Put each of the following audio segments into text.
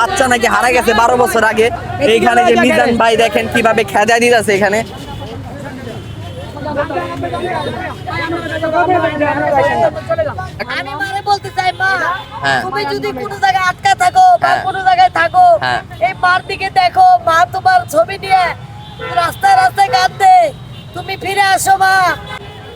বাচ্চা নাকি হারা গেছে বারো বছর আগে এইখানে যে মিজান ভাই দেখেন কীভাবে খেদা দিতেছে এখানে আমি মানে বলতে চাই মা হ্যাঁ। তুমি যদি কোনো জায়গায় আটকা থাকো বা হ্যাঁ। কোনো জায়গায় থাকো হ্যাঁ। এই মার দিকে দেখো মা তোমার ছবি নিয়ে রাস্তায় রাস্তায় কাঁদতে তুমি ফিরে আসো মা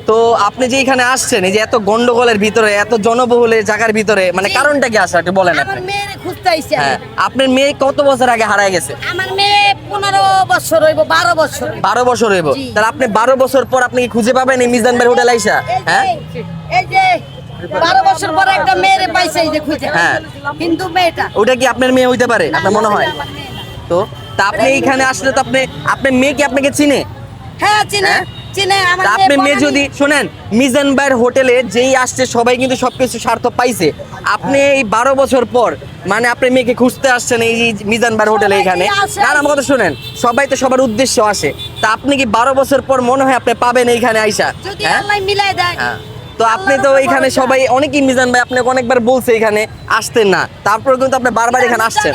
তো আপনি যে এখানে আসছেন এই যে এত গন্ডগোলের ভিতরে এত জনবহুল এই জায়গার ভিতরে মানে কারণটা কি আসলে একটু বলেন আমার মেয়ের খুঁজতে। হ্যাঁ আপনার মেয়ে কত বছর আগে হারায় গেছে? আমার মেয়ে পনেরো বছর হইব বারো বছর হইব। বারো বছর হইব। তাহলে আপনি বারো বছর পর আপনি কি খুঁজে পাবেন এই মিজান ভাই হোটেল আইসা? হ্যাঁ? এই যে বারো বছর পরে একটা মেয়েরে পাইছে এই যে খুঁজে। হ্যাঁ। মেয়েটা। ওটা কি আপনার মেয়ে হইতে পারে? আপনার মনে হয়। তো তা আপনি এইখানে আসলে তো আপনি আপনার মেয়ে কি আপনাকে চিনে? হ্যাঁ চিনে। হ্যাঁ? আপনি মেয়ে যদি শোনেন মিজান ভাইয়ের হোটেলে যেই আসছে সবাই কিন্তু সবকিছু স্বার্থ পাইছে। আপনি এই বারো বছর পর মানে আপনি মেয়েকে খুঁজতে আসছেন এই মিজান ভাইয়ের হোটেলে এখানে। আর না আমার কথা শোনেন সবাই তো সবার উদ্দেশ্য আসে। তা আপনি কি বারো বছর পর মনে হয় আপনি পাবেন এইখানে আইসা? হ্যাঁ? মিলাই দেয়। হ্যাঁ। তো আপনি তো এখানে। সবাই অনেকেই মিজান ভাই আপনাকে অনেকবার বলছে এখানে আসতেন না। তারপর কিন্তু আপনি বারবার এখানে আসছেন।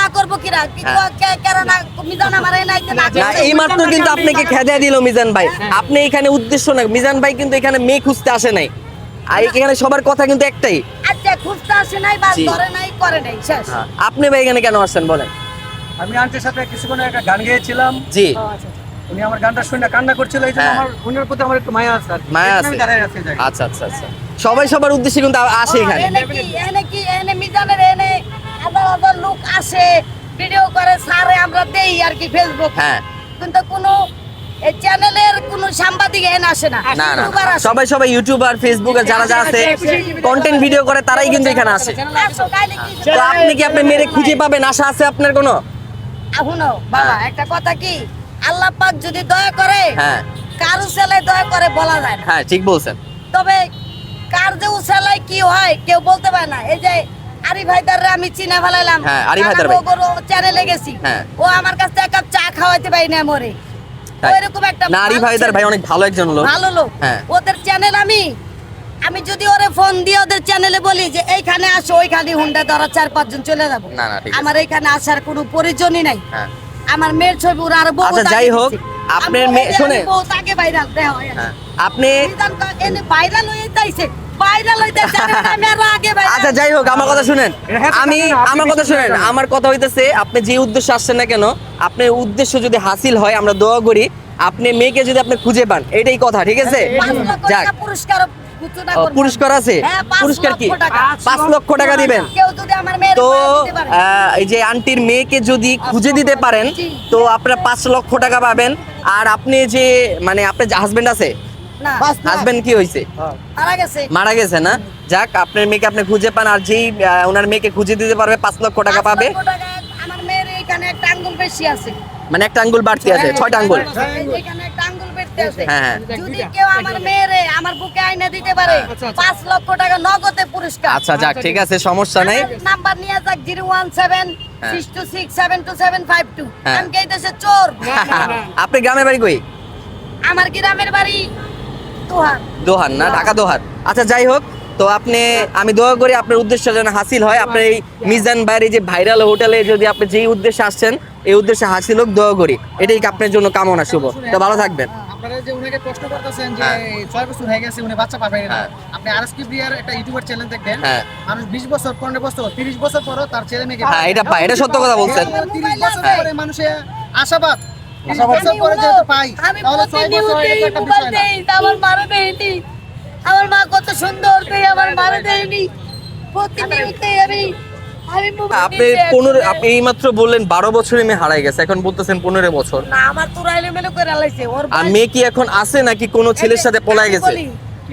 না করব কিরা কিন্তু হ্যাঁ। না? মিজান আমার এই না না এই মাত্র কিন্তু আপনাকে খেদা দিল মিজান ভাই? আপনি এখানে উদ্দেশ্য না মিজান ভাই কিন্তু এখানে মেয়ে খুঁজতে আসে নাই। আর এখানে সবার কথা কিন্তু একটাই। আচ্ছা খুঁজতে আসে নাই বা ধরে নাই করে নাই শেষ। আপনি ভাই এখানে কেন আসছেন বলেন। আমি আন্টির সাথে কিছুক্ষণ একটা গান গেয়েছিলাম। জি। আচ্ছা, আচ্ছা। উনি আমার গানটা শুনে কান্না করছিল এই জন্য হ্যাঁ। আমার উনার প্রতি আমার একটু মায়া আছে আর। মায়া আছে। আচ্ছা আচ্ছা আচ্ছা। সবাই সবার উদ্দেশ্যে কিন্তু আসে এখানে। এনে কি এনে মিজানের এনে লোক আসে ভিডিও করে সারে আমরা দেই আর কি ফেসবুক হ্যাঁ। কিন্তু কোনো এই চ্যানেলের কোনো সাংবাদিক এনে আসে না। না না সবাই সবাই ইউটিউবার ফেসবুকে যারা যারা আছে কন্টেন্ট ভিডিও করে তারাই কিন্তু এখানে আসে। তো আপনি কি আপনি মেরে খুঁজে পাবেন? আশা আছে আপনার কোনো? শুনো বাবা একটা কথা কি? আল্লাহ পাক যদি দয়া করে হ্যাঁ। কারু সেলাই দয়া করে বলা যায় না। হ্যাঁ ঠিক বলছেন। তবে কার যে উসালাই কি হয় কেউ বলতে পারে না। এই যে আরি ভাইদার আমি চিনে ফেলাইলাম হ্যাঁ, আরি ভাইদার ভাই। চ্যানেলে গেছি। হ্যাঁ। ও আমার কাছ এক কাপ চা খাওয়াইতে পারি না মরে? ওইরকম একটা না আরি ভালো ভাইদার ভাই অনেক ভালো একজন লোক। ভালো লোক। হ্যাঁ। ওদের চ্যানেল আমি আমি যদি ওরে ফোন দিয়ে ওদের চ্যানেলে বলি যে এইখানে আসো ওইখানে হুন্ডা ধরা চার পাঁচজন চলে যাব। আমার এইখানে আসার কোনো প্রয়োজনই নাই। হ্যাঁ। আমার মেয়ের ছবি ওরা আর বউ আচ্ছা, যাই হোক, আপনার মেয়ে-। বউ তাকে ভাইরাল দেওয়া হয় হ্যাঁ আপনি এনে ভাইরাল হয়ে যাইছে। আচ্ছা যাই হোক আমার কথা শুনেন আমি আমার কথা শুনেন আমার কথা হইতেছে আপনি যে উদ্দেশ্যে আসছেন না কেন আপনার উদ্দেশ্য যদি হাসিল হয় আমরা দোয়া করি আপনি মেয়েকে যদি আপনি খুঁজে পান এটাই কথা ঠিক আছে যাক পুরস্কার। পুরস্কার আছে। হ্যাঁ, পুরস্কার কি। পাঁচ লক্ষ টাকা দিবেন। তো এই যে আন্টির মেয়েকে যদি খুঁজে দিতে পারেন তো আপনারা পাঁচ লক্ষ টাকা পাবেন। আর আপনি যে মানে আপনার হাজবেন্ড আছে হাজবেন্ড কি হয়েছে হ্যাঁ। মারা গেছে। না? যাক আপনার মেয়েকে আপনি খুঁজে পান আর যেই ওনার মেয়েকে খুঁজে দিতে পারবে পাঁচ লক্ষ টাকা পাবে। আমার মেয়ের এখানে একটা আঙ্গুল বেশি আছে। মানে একটা আঙ্গুল বাড়তি আছে ছয়টা আঙ্গুল। আছে। যদি কেউ আমার মেয়েরে আমার বুকে আইনা দিতে পারে পাঁচ লক্ষ টাকা নগদে পুরস্কার। আচ্ছা যাক ঠিক আছে সমস্যা নাই। নাম্বার নিয়ে যাক zero one seven. Six two six seven two seven five two. আমি কে চোর। আপনি গ্রামের বাড়ি কই? আমার গ্রামের বাড়ি দোহান না ঢাকা দোহান আচ্ছা যাই হোক তো আপনি আমি দোয়া করি আপনার উদ্দেশ্য যেন হাসিল হয়। আপনার এই মিজান বাইরে যে ভাইরাল হোটেলে যদি আপনি যেই উদ্দেশ্যে আসছেন এই উদ্দেশ্যে হাসিল হোক দোয়া করি। এটাই আপনার জন্য কামনা শুভ। তো ভালো থাকবেন। আপনারা যে উনাকে প্রশ্ন করতেছেন যে হ্যাঁ। ছয় বছর হয়ে গেছে উনি বাচ্চা পাবেন না হ্যাঁ। আপনি আরএসকে বিয়ার একটা ইউটিউবার চ্যানেল দেখবেন হ্যাঁ। মানুষ বিশ বছর পনেরো বছর তিরিশ বছর পরও তার ছেলে মেয়েকে হ্যাঁ এটা পাই এটা সত্য কথা বলছেন তিরিশ বছর। পরে মানুষের আশাবাদ আমার মা কত সুন্দর আমার মারা দেয়নি প্রতিনিয়তই আমি আপনি পনেরো আপনি এই মাত্র বললেন বারো বছরে মেয়ে হারাই গেছে এখন বলতেছেন পনেরো বছর। না আমার তো রাইলে মেলে করে আলাইছে ওর আর মেয়ে কি এখন আছে নাকি কোনো ছেলের সাথে পলায় গেছে?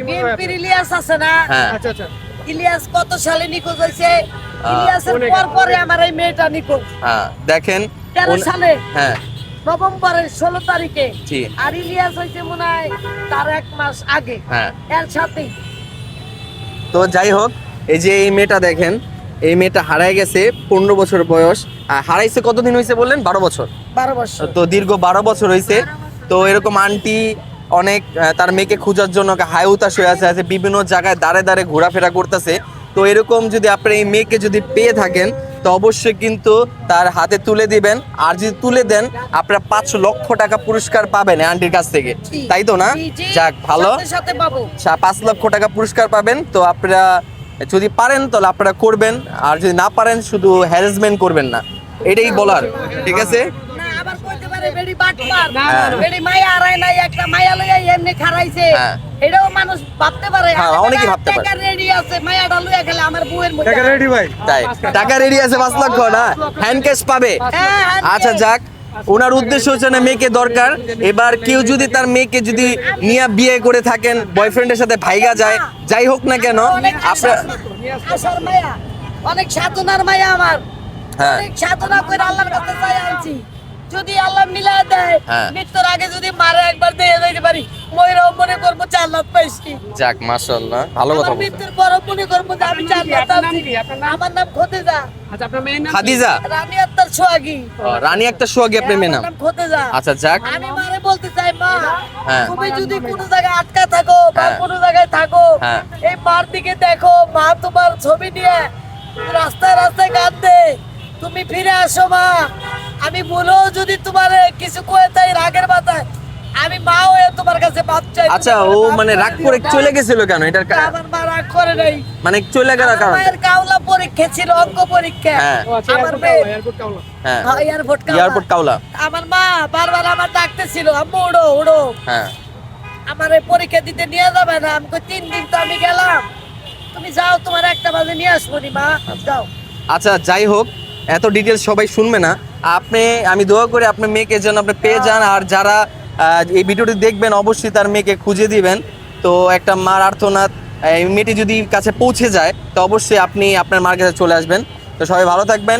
বিএনপির ইলিয়াস আছে না? হ্যাঁ। আচ্ছা আচ্ছা। ইলিয়াস কত সালে নিখোঁজ হয়েছে? ইলিয়াসের পর পরে আমার এই মেয়েটা নিখোঁজ। হ্যাঁ দেখেন তেরো সালে। হ্যাঁ। নভেম্বরের ষোলো তারিখে। আর ইলিয়াস হয়েছে মনে হয় তার এক মাস আগে। হ্যাঁ। এর সাথেই। তো যাই হোক এই যে এই মেয়েটা দেখেন এই মেয়েটা হারায় গেছে পনেরো বছর বয়স। আর হারাইছে কতদিন হয়েছে বললেন? বারো বছর। বারো বছর। তো দীর্ঘ বারো বছর হয়েছে। তো এরকম আন্টি অনেক তার মেয়েকে খোঁজার জন্য হায় উতাস হয়ে আছে আছে বিভিন্ন জায়গায় দাঁড়ে দাঁড়ে ঘোরাফেরা করতেছে। তো এরকম যদি আপনি এই মেয়েকে যদি পেয়ে থাকেন তো অবশ্যই কিন্তু তার হাতে তুলে দিবেন। আর যদি তুলে দেন আপনারা পাঁচ লক্ষ টাকা পুরস্কার পাবেন আন্টির কাছ থেকে। তাই তো না? যাক ভালো। পাঁচ লক্ষ টাকা পুরস্কার পাবেন। তো আপনারা যদি পারেন তাহলে আপনারা করবেন আর যদি না পারেন শুধু হ্যারাসমেন্ট করবেন না। এটাই বলার ঠিক আছে? না আবার কইতে পারে বেড়ি বাটপার হ্যাঁ। হ্যাঁ। এটাও মানুষ ভাবতে পারে। হ্যাঁ, অনেকেই ভাবতে পারে। রেডি আছে মায়াটা লইয়া গেলে আমার বউয়ের মধ্যে। তাই টাকা রেডি আছে পাঁচ লক্ষ না? হ্যান্ড ক্যাশ পাবে। হ্যাঁ, আচ্ছা যাক। ওনার উদ্দেশ্য হচ্ছে না মেয়েকে দরকার। এবার কেউ যদি তার মেয়েকে যদি নিয়ে বিয়ে করে থাকেন বয়ফ্রেন্ডের সাথে ভাইগা যায় যাই হোক না কেন অনেক আপনার অনেক সাধনার মায়া আমার। হ্যাঁ। সাধনা করে আল্লাহর কাছে চাই আনছি। যদি আল্লাহ মিলা দেয় হ্যাঁ। মৃত্যুর আগে যদি মারে একবার দিয়ে যাইতে পারি ময়রাও মনে করব চার লাখ পাইছি। যাক মাশাআল্লাহ ভালো কথা মৃত্যুর পর মনে করব যে আমি চার লাখ পাইছি। আমার নাম খতেজা খাদিজা। রানী আত্মার সোহাগী। রানী একটা সোয়াগী আপনার মেয়ে নাম? আমার আচ্ছা যাক। আমি মারে বলতে চাই মা। হ্যাঁ। তুমি যদি কোনো জায়গায় আটকা থাকো বা হ্যাঁ। কোনো জায়গায় থাকো। এই মার দিকে দেখো মা তোমার ছবি নিয়ে রাস্তায় রাস্তায় কাঁদতে। তুমি ফিরে আসো মা। আমি বলেও যদি তোমার কিছু কয়ে তাই রাগের মাথায় আমি মা হয়ে তোমার কাছে মাপ চাই আচ্ছা ও মানে রাগ করে চলে গেছিল কেন? এটার কা- আমার মা রাগ করে নাই। মানে চলে গেল কারণ? মায়ের কাউলা পরীক্ষা ছিল অঙ্ক পরীক্ষা। হ্যাঁ। আমার মেয়ে হ্যাঁ। হ্যাঁ, এয়ারপোর্ট কাউলা। এয়ারপোর্ট কাউলা। আমার মা বারবার আমার ডাকতেছিল আম্মু উড়ো উড়ো। হ্যাঁ। আমার এই পরীক্ষা দিতে নিয়ে যাবে না আমি কই, তিন দিন তো আমি গেলাম। তুমি যাও তোমার একটা বাজে নিয়ে আসব নি মা। যাও। আচ্ছা যাই হোক এত ডিটেলস সবাই শুনবে না। আপনি, আমি দোয়া করে আপনার মেয়েকে যেন আপনি পেয়ে যান, আর যারা এই ভিডিওটি দেখবেন, অবশ্যই তার মেয়েকে খুঁজে দিবেন। তো একটা মার আর্থনাথ এই মেয়েটি যদি কাছে পৌঁছে যায়, তো অবশ্যই আপনি আপনার মার কাছে চলে আসবেন। তো সবাই ভালো থাকবেন।